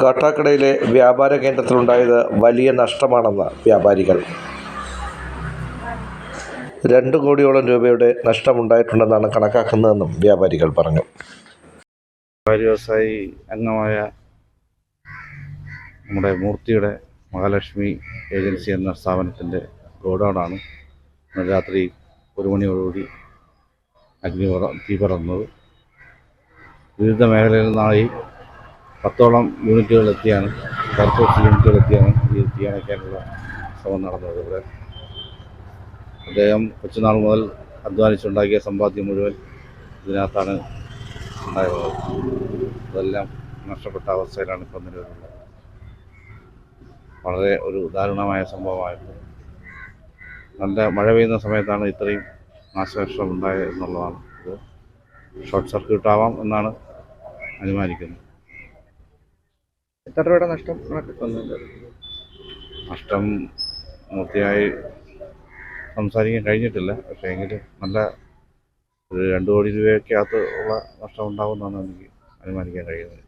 കാട്ടാക്കടയിലെ വ്യാപാര കേന്ദ്രത്തിലുണ്ടായത് വലിയ നഷ്ടമാണെന്ന് വ്യാപാരികൾ. രണ്ട് കോടിയോളം രൂപയുടെ നഷ്ടമുണ്ടായിട്ടുണ്ടെന്നാണ് കണക്കാക്കുന്നതെന്നും വ്യാപാരികൾ പറഞ്ഞു. വ്യവസായി അംഗമായ നമ്മുടെ മൂർത്തിയുടെ മഹാലക്ഷ്മി ഏജൻസി എന്ന സ്ഥാപനത്തിന്റെ ഗോഡൗണാണ് രാത്രി ഒരു മണിയോടുകൂടി അഗ്നി തീ പറന്നത്. വിവിധ മേഖലയിൽ നിന്നായി പത്തോളം കർക്കോസ് യൂണിറ്റുകൾ എത്തിയാണ് ഈ തീയണയ്ക്കാനുള്ള ശ്രമം നടന്നത് ഇവിടെ. അദ്ദേഹം കൊച്ചുനാൾ മുതൽ അധ്വാനിച്ചുണ്ടാക്കിയ സമ്പാദ്യം മുഴുവൻ ഇതിനകത്താണ് ഉണ്ടായിരുന്നത്. അതെല്ലാം നഷ്ടപ്പെട്ട അവസ്ഥയിലാണ് ഇപ്പം നിലവിലുള്ളത്. വളരെ ഒരു ദാരുണമായ സംഭവമായിരുന്നു. നല്ല മഴ പെയ്യുന്ന സമയത്താണ് ഇത്രയും നാശനഷ്ടം ഉണ്ടായത് എന്നുള്ളതാണ്. ഇത് ഷോർട്ട് സർക്യൂട്ട് ആവാം എന്നാണ് അനുമാനിക്കുന്നത്. എത്ര രൂപയുടെ നഷ്ടം വന്നിട്ടുണ്ട് നഷ്ടം പൂർത്തിയായി സംസാരിക്കാൻ കഴിഞ്ഞിട്ടില്ല. പക്ഷേ എങ്കിലും നല്ല ഒരു രണ്ട് കോടി രൂപയൊക്കെ അകത്ത് ഉള്ള നഷ്ടം ഉണ്ടാകുമെന്നാണ് എനിക്ക് അനുമാനിക്കാൻ കഴിയുന്നത്.